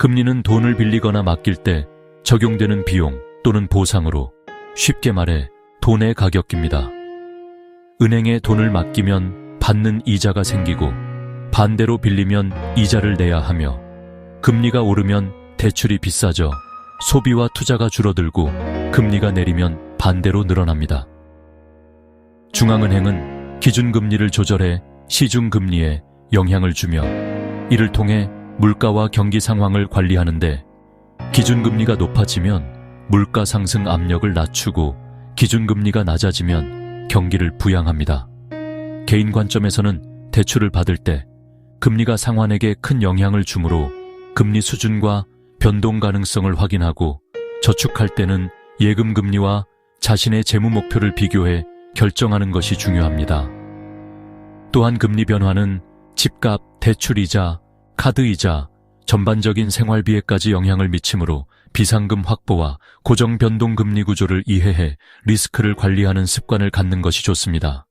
금리는 돈을 빌리거나 맡길 때 적용되는 비용 또는 보상으로 쉽게 말해 돈의 가격입니다. 은행에 돈을 맡기면 받는 이자가 생기고 반대로 빌리면 이자를 내야 하며 금리가 오르면 대출이 비싸져 소비와 투자가 줄어들고 금리가 내리면 반대로 늘어납니다. 중앙은행은 기준금리를 조절해 시중금리에 영향을 주며 이를 통해 물가와 경기 상황을 관리하는데 기준금리가 높아지면 물가 상승 압력을 낮추고 기준금리가 낮아지면 경기를 부양합니다. 개인 관점에서는 대출을 받을 때 금리가 상환에게 큰 영향을 주므로 금리 수준과 변동 가능성을 확인하고 저축할 때는 예금 금리와 자신의 재무 목표를 비교해 결정하는 것이 중요합니다. 또한 금리 변화는 집값, 대출이자, 카드이자, 전반적인 생활비에까지 영향을 미치므로 비상금 확보와 고정 변동 금리 구조를 이해해 리스크를 관리하는 습관을 갖는 것이 좋습니다.